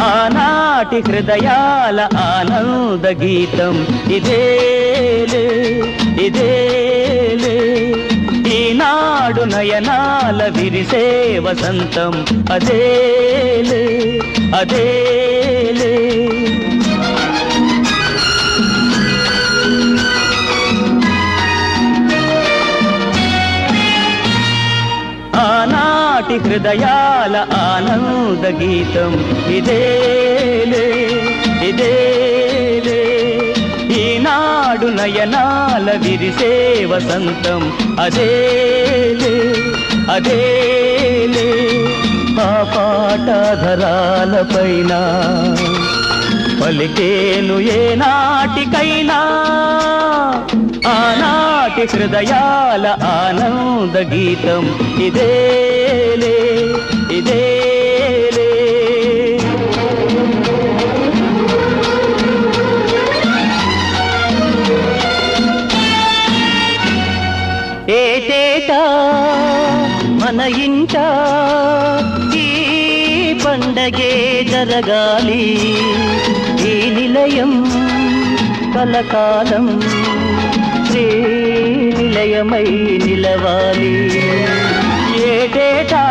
ఆనాటి హృదయాల ఆనంద గీతం. ఇదేలే ఇదేలే ఈనాడు నయనాల విరిసే వసంతం. అదేలే అదే ఆనాటి హృదయాల ఆనంద గీతం. ఇదేలే ఇదేలే ఈనాడు నయనాల విరిసే వసంతం. అదేలే అదేలే ఆ పాటధరాల పైన పలికేను ఏ నాటికైనా ఆనాటి హృదయాల ఆనంద గీతం. ఇదేలే ఇదేలే ఏటేటా మన ఇంట ఈ పండగే జరగాలి. ఈ నిలయం కలకాలం శ్రీ నిలయమై నిలవాలి ఏటేటా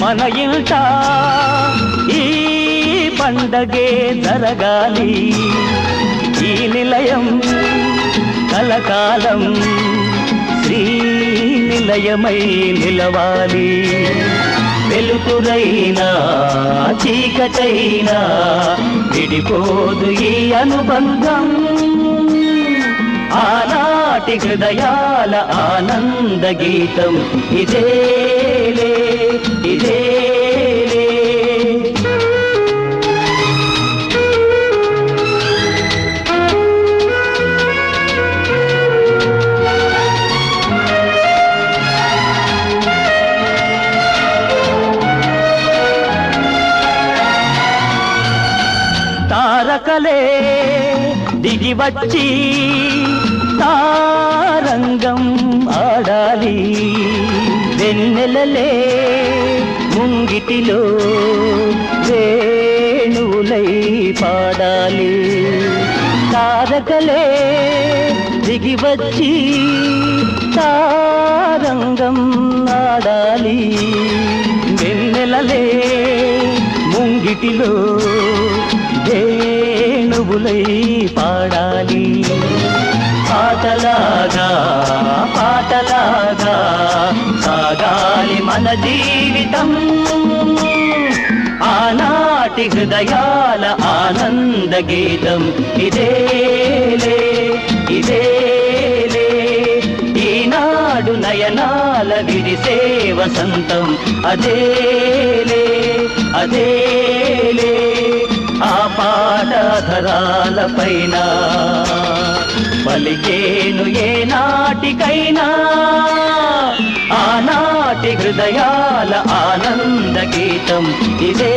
మన ఇంట ఈ పండగే జరగాలి. ఈ నిలయం కలకాలం శ్రీ నిలయమై నిలవాలి. వెలుతురైనా చీకటైనా విడిపోదు ఈ అనుబంధం. ఆనాటి హృదయాల ఆనంద గీతం. ఇదేలే ఇదేలే తారకలే దిగి వచ్చి తారంగం ఆడాలి. వెన్నెలలే ముంగిటిలో వేణువులై పాడాలి. తారకలే దిగి వచ్చి తారంగం ఆడాలి. వెన్నెలలే ముంగిటిలో వేణువులై పాడాలి. పాటలాగా పాటలాగా సాగాలి మన జీవితం. ఆనాటి హృదయాల ఆనంద గీతం ఇదేలే ఇదేలే ఈనాడు నయనాల విరిసే వసంతం అదేలే అదేలే ఆ పాటధరాల పైన పలికేను ఏ నాటికైనా ఆనాటి హృదయాల ఆనంద గీతం ఇదే